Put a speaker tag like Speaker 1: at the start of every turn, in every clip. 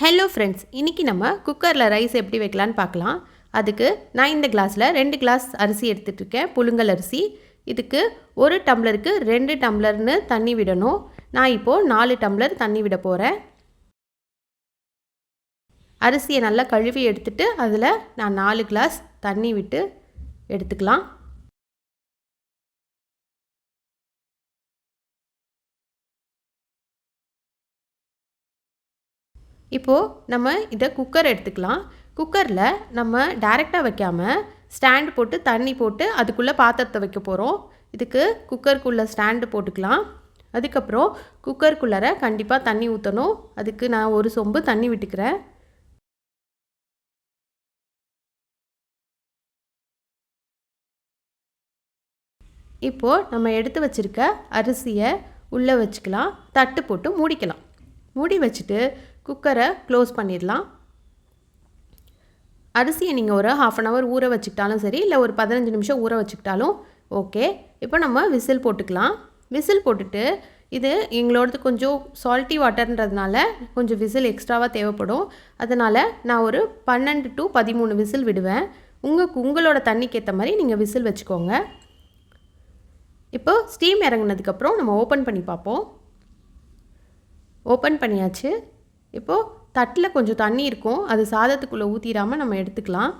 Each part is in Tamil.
Speaker 1: ஹலோ ஃப்ரெண்ட்ஸ் இன்றைக்கி நம்ம குக்கரில் ரைஸ் எப்படி வைக்கலான்னு பார்க்கலாம். அதுக்கு நான் இந்த கிளாஸில் ரெண்டு கிளாஸ் அரிசி எடுத்துகிட்ருக்கேன் புழுங்கல் அரிசி. இதுக்கு ஒரு டம்ளருக்கு ரெண்டு டம்ளர்னு தண்ணி விடணும். நான் இப்போது நாலு டம்ளர் தண்ணி விட போகிறேன் அரிசியை நல்லா கழுவி எடுத்துட்டு அதில் நான் நாலு கிளாஸ் தண்ணி விட்டு எடுத்துக்கலாம். இப்போது நம்ம இதை குக்கர் எடுத்துக்கலாம். குக்கரில் நம்ம டைரெக்டாக வைக்காமல் ஸ்டாண்டு போட்டு தண்ணி போட்டு அதுக்குள்ளே பாத்திரத்தை வைக்க போகிறோம் இதுக்கு குக்கருக்குள்ளே ஸ்டாண்டு போட்டுக்கலாம். அதுக்கப்புறம் குக்கருக்குள்ளார கண்டிப்பாக தண்ணி ஊற்றணும் அதுக்கு நான் ஒரு சொம்பு தண்ணி விட்டுக்கிறேன். இப்போது நம்ம எடுத்து வச்சுருக்க அரிசியை உள்ளே வச்சுக்கலாம். தட்டு போட்டு மூடிக்கலாம். மூடி வச்சுட்டு குக்கரை க்ளோஸ் பண்ணிடலாம். அரிசியை நீங்கள் ஒரு ஹாஃப் அன் ஹவர் ஊற வச்சுக்கிட்டாலும் சரி இல்லை ஒரு பதினஞ்சு நிமிஷம் ஊற வச்சுக்கிட்டாலும் ஓகே. இப்போ நம்ம விசில் போட்டுக்கலாம். விசில் போட்டுட்டு இது எங்களோடது கொஞ்சம் சால்ட்டி வாட்டர்ன்றதுனால கொஞ்சம் விசில் எக்ஸ்ட்ராவாக தேவைப்படும். அதனால் நான் ஒரு பன்னெண்டு டு பதிமூணு விசில் விடுவேன். உங்கள் உங்களோட தண்ணிக்கு ஏற்ற மாதிரி நீங்கள் விசில் வச்சுக்கோங்க. இப்போ ஸ்டீம் இறங்கினதுக்கப்புறம் நம்ம ஓப்பன் பண்ணி பார்ப்போம். ஓப்பன் பண்ணியாச்சு. இப்போது தட்டில் கொஞ்சம் தண்ணி இருக்கும். அது சாதத்துக்குள்ளே ஊற்றிடாமல் நம்ம எடுத்துக்கலாம்.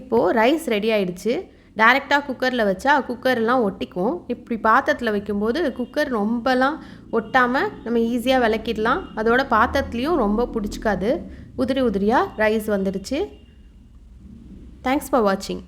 Speaker 1: இப்போது ரைஸ் ரெடி ஆயிடுச்சு. டைரெக்டாக குக்கரில் வச்சா குக்கர்லாம் ஒட்டிக்கும். இப்படி பாத்திரத்தில் வைக்கும்போது குக்கர் ரொம்பலாம் ஒட்டாமல் நம்ம ஈஸியாக விளக்கிடலாம். அதோட பாத்திரத்துலேயும் ரொம்ப பிடிச்சிக்காது. உதிரி உதிரியாக ரைஸ் வந்துடுச்சு தேங்க்ஸ் ஃபார் வாட்சிங்